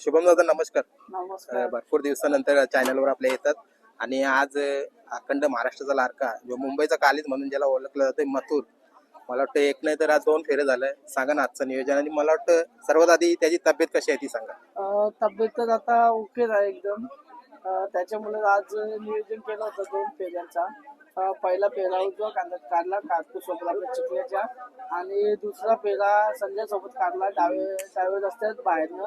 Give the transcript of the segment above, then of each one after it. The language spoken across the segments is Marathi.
शुभम दादा नमस्कार. अ, भरपूर दिवसानंतर चॅनलवर आपल्या येतात. आणि आज अ, अखंड महाराष्ट्राचा लाडका जो मुंबईचा कालीज म्हणून ज्याला ओळखलं जातं मथुर. मला वाटतं एक नाही तर आज दोन फेरे झालंय सांगा ना आजचं नियोजन. आणि मला वाटतं सर्वात आधी त्याची तब्येत कशी आहे ती सांगा. अं, तब्येत तर आता ओके आहे एकदम. अं, त्याच्यामुळे आज नियोजन केलं होतं दोन फेऱ्यांचा. पहिला फेरा उजवा कांदा काढला काकू सोबत आपल्या चिखल्याच्या आणि दुसरा फेरा संजय सोबत काढला डावे डावे रस्त्यात बाहेरनं.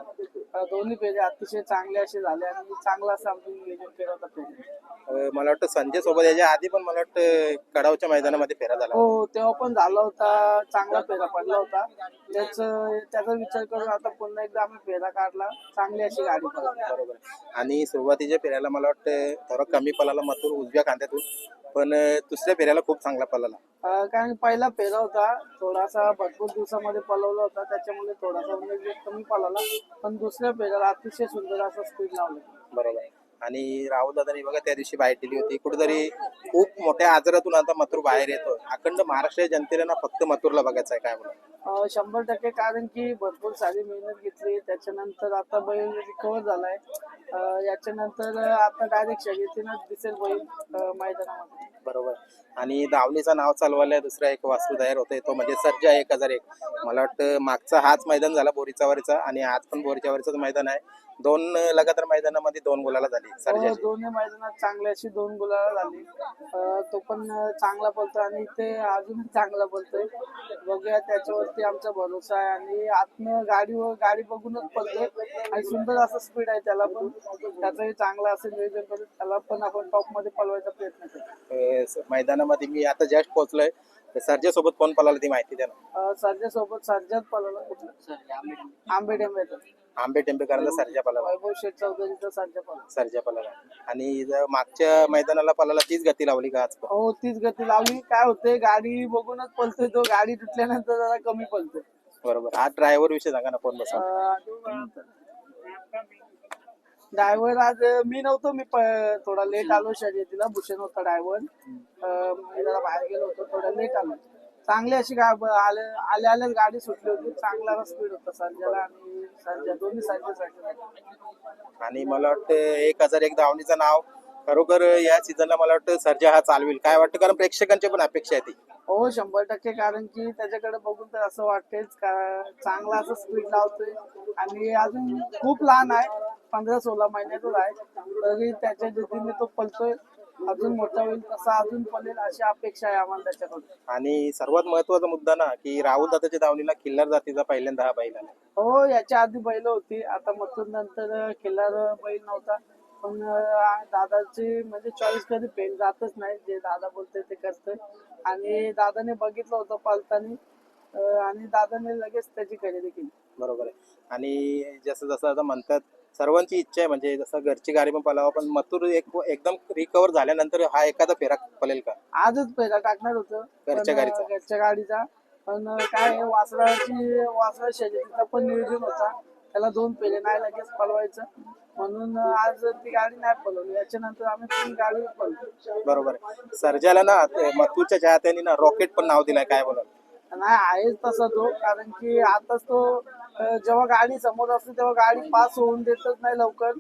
दोन्ही फेरे अतिशय चांगले असे झाले आणि चांगला असं नियोजन केलं होतं मला वाटतं संजय सोबत याच्या आधी पण मला वाटतं कडावच्या मैदानामध्ये फेरा झाला हो तेव्हा पण झाला होता. चांगला फेरा पडला होता. त्याच त्याचा विचार करून आता पुन्हा एकदा आम्ही फेरा काढला. चांगली अशी गाडी बरोबर. आणि सुरुवातीच्या फेऱ्याला मला वाटतं थोडा कमी पलाला मथुर उजव्या खांद्यातून. पण दुसऱ्या फेऱ्याला खूप चांगला पलाला अं, कारण पहिला फेरा होता थोडासा भरपूर दिवसामध्ये पलवला होता त्याच्यामुळे थोडासा म्हणजे कमी पळाला. पण दुसऱ्या फेऱ्याला अतिशय सुंदर असा स्पीड लावला. बरोबर. आणि राहुल दादानी बघा त्या दिवशी बाहेर दिली होती. कुठेतरी खूप मोठ्या आजारातून आता मथुर बाहेर येतो अखंड महाराष्ट्र जनतेला ना फक्त मथुरला बघायचं आहे काय बोला? अं, शंभर टक्के कारण की भरपूर सारी मेहनत घेतली त्याच्यानंतर आता बैल रिकवर झालाय. अं, याच्यानंतर आता डायरेक्ट शर्यतीनंच दिसेल बैल अं, मैदानामध्ये. बरोबर. आणि दावणीचं नाव चालवायला दुसरा एक वास्तू तयार होतोय तो म्हणजे सर्जा एक हजार एक. मला वाटतं मागचा हाच मैदान झाला बोरीचा वरचा आणि आज पण बोरीच्या वरच मैदान आहे. दोन लगातार मैदानामध्ये दोन गुलाला झाली हो, सर्जाची. दोन्ही मैदानात चांगली अशी दोन गुलाला झाली. अं, तो पण अं, चांगला बोलतोय आणि ते अजून चांगला बोलतोय. बघूया त्याच्यावरती आमचा भरोसा आहे आणि आतनं गाडीवर गाडी बघूनच पळतोय. आणि सुंदर असं स्पीड आहे त्याला पण. त्याचंही चांगलं असं नियोजन करून त्याला पण आपण टॉपमध्ये पळवायचा प्रयत्न करतो मैदानामध्ये मी आता जस्ट पोहोचलोय. सर्जा सोबत कोण पळाला ती माहिती द्या ना. सर्जा सोबत सर्जात पळवला कुठला? आंबे डेंबेचा आंबे टेंबेकरांचा सर्जा पळाला वैभव शेठ चौधरीचा सर्जा पळाला आणि मागच्या मैदानाला पळाला तीच गती लावली का आज पण? हो तीच गती लावली. काय होते गाडी बघूनच पळतोय तो. गाडी तुटल्यानंतर जरा कमी पळतोय. बरोबर. आज ड्रायव्हर विषयी सांगा ना कोण बसा ड्रायव्हर आज मी नव्हतो मी प- थोडा लेट आलो शर्यतीला. भूषण होता ड्रायव्हर मी जरा बाहेर गेलो होतो थोडा लेट आलो. चांगली अशी गा आले आले आले गाडी सुटली होती. चांगला स्पीड होता. सर्जाला आणि सर्जा दोन्ही सर्जासाठी आणि मला वाटतं एक हजार एक धावणीचं नाव खरोखर या सीझनला मला वाटतं सर्जा हा चालवेल. काय वाटतं? कारण प्रेक्षकांची पण अपेक्षा आहे ती. हो शंभर टक्के. कारण की त्याच्याकडे बघून तर असं वाटतेच चांगला असं स्पीड लावतोय. आणि अजून खूप लहान आहे. पंधरा सोळा महिन्याचाच आहे. तरी त्याच्या जिद्दीने तो पलतोय. अजून मोठा होईल तसा अजून पळेल अशी अपेक्षा आहे आम्हाला त्याच्याकडून. आणि सर्वात महत्त्वाचा मुद्दा ना की राहुल दादाच्या धावणीला किल्लार जातीचा पहिल्यांदा हा बैल आला. हो याच्या आधी बैल होती. आता मथुर नंतर खिल्लार बैल नव्हता. पण अं, दादाची म्हणजे चॉईस कधी फेल जातच नाही. जे दादा बोलते ते करतोय. आणि दादाने बघितलं होतं पालतानी. आणि दादाने लगेच त्याची खरेदी केली. बरोबर आहे. आणि जसं जसं आता म्हणतात सर्वांची इच्छा आहे म्हणजे जसं घरची गाडी पण पळावं पण मथुर एक एकदम रिकवर झाल्यानंतर हा एखादा फेरा पळेल का? आजच पहिला टाकणार होतं. घरच्या पण, गाडीचा. घरच्या गाडीचा. पण काय आहे, वासराची वासरा शर्यतीचा पण नियोजन होता. त्याला दोन पेले नाही लगेच पळवायचं म्हणून आज ती गाडी नाही पळवली याच्यानंतर आम्ही ती गाडी पळवली बरोबर आहे. सर्जाला ना ते मथुरच्या चाहत्यांनी ना रॉकेट पण नाव दिलंय काय बोलाल? नाही आहेच तसा तो. कारण की आताच तो जेव्हा गाडी समोर असते तेव्हा गाडी पास होऊन देतच नाही लवकर.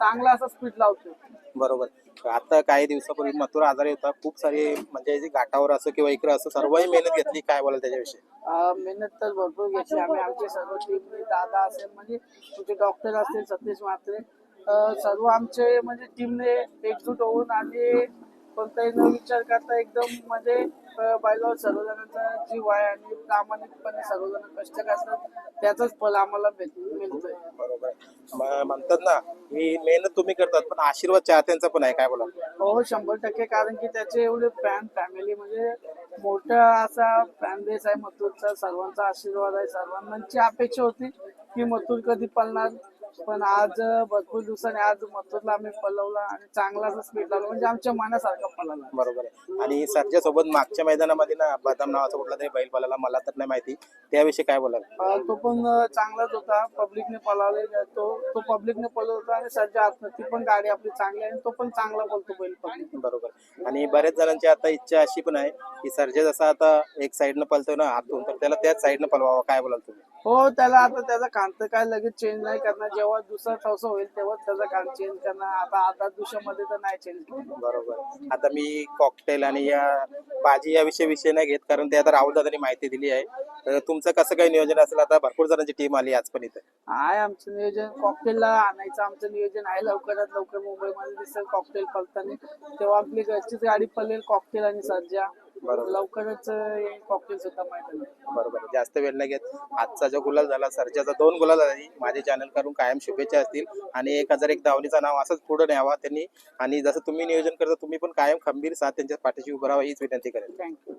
चांगला असा स्पीड लावतो बरोबर. आता काही दिवसापूर्वी मथुर आजारी होता. खूप सारे म्हणजे जे घाटावर असं किंवा इकडं असं सर्वही मेहनत घेतली. काय बोलाल त्याच्याविषयी? मेहनत तर भरपूर घेतली आम्ही. आमचे सर्व टीम दादा असेल म्हणजे तुमचे डॉक्टर असतील सतीश म्हात्रे सर्व आमचे म्हणजे टीमने एकजूट होऊन आणि कोणताही न विचार करता एकदम म्हणजे बैलावर सर्वजणांचा जीव आहे आणि प्रामाणिकपणे सर्वजण कष्ट करतात त्याचाच फल आम्हाला भेट- मिळतोय. बरोबर. म- म्हणतात ना ही मेहनत तुम्ही करतात पण आशीर्वाद चाहत्यांचा पण आहे काय बोला हो शंभर टक्के कारण की त्याचे एवढे फॅन फॅमिली म्हणजे मोठा असा फॅन बेस आहे मथुरचा सर्वांचा आशीर्वाद आहे सर्वांची अपेक्षा होती की मथुर कधी पळणार. पण आज भरपूर दिवसांनी आज मथुरला आम्ही पळवला आणि चांगला असा स्पीड लावला. म्हणजे आमच्या मनासारखा पळाला. बरोबर आहे. आणि सरच्या सोबत मागच्या मैदानामध्ये ना बदाम नावाचा कुठला तरी बैल पळाला मला तर नाही माहिती. त्याविषयी काय बोलाल? अं, तो पण चांगलाच होता. पब्लिकने पळवले तो तो पब्लिकने पळवत होता आणि सध्या आतनं ती पण गाडी आपली चांगली आहे आणि तो पण चांगला बोलतो बैल पब्लिक बरोबर आणि बऱ्याच जणांची आता इच्छा अशी पण आहे की सर्जा जसा आता एक साईडनं पळतोय ना आतून तर त्याला त्याच साईडनं पळवावं. काय बोलाल तुम्ही? हो त्याला आता त्याचा कांत काय लगेच चेंज नाही करणार. जेव्हा दुसरा ठवसा होईल तेव्हा त्याचा कांत चेंज करणार. आता आधा दिवसामध्ये तर नाही चेंज करणार बरोबर. आता मी कॉकटेल आणि या भाजी या विषयी विषय नाही घेत कारण ते आता राहुल दादांनी माहिती दिली आहे. तर तुमचं कसं काही नियोजन असेल? आता भरपूर जणांची टीम आली आज पण इथे. आहे आमचं नियोजन कॉकटेलला आणायचं. आमचं नियोजन आहे लवकरात लवकर मुंबईमध्ये. दिसेल कॉकटेल पलताना. तेव्हा आपली घरचीच गाडी पळेल कॉकटेल आणि सर्जा बरोबर. लवकरच कॉकटेल सुद्धा माहिती बरोबर. जास्त वेळ नाही घेत. आजचा जो गुलाल झाला सर्जाचा दोन गुलाल झाली. माझे चॅनल करून कायम शुभेच्छा असतील. आणि एक हजार एक धावणीचं नाव असंच पुढे न्यावा त्यांनी. आणि जसं तुम्ही नियोजन करता तुम्ही पण कायम खंबीर साथ त्यांच्या पाठीशी उभं राहा. हीच विनंती करेल थँक्यू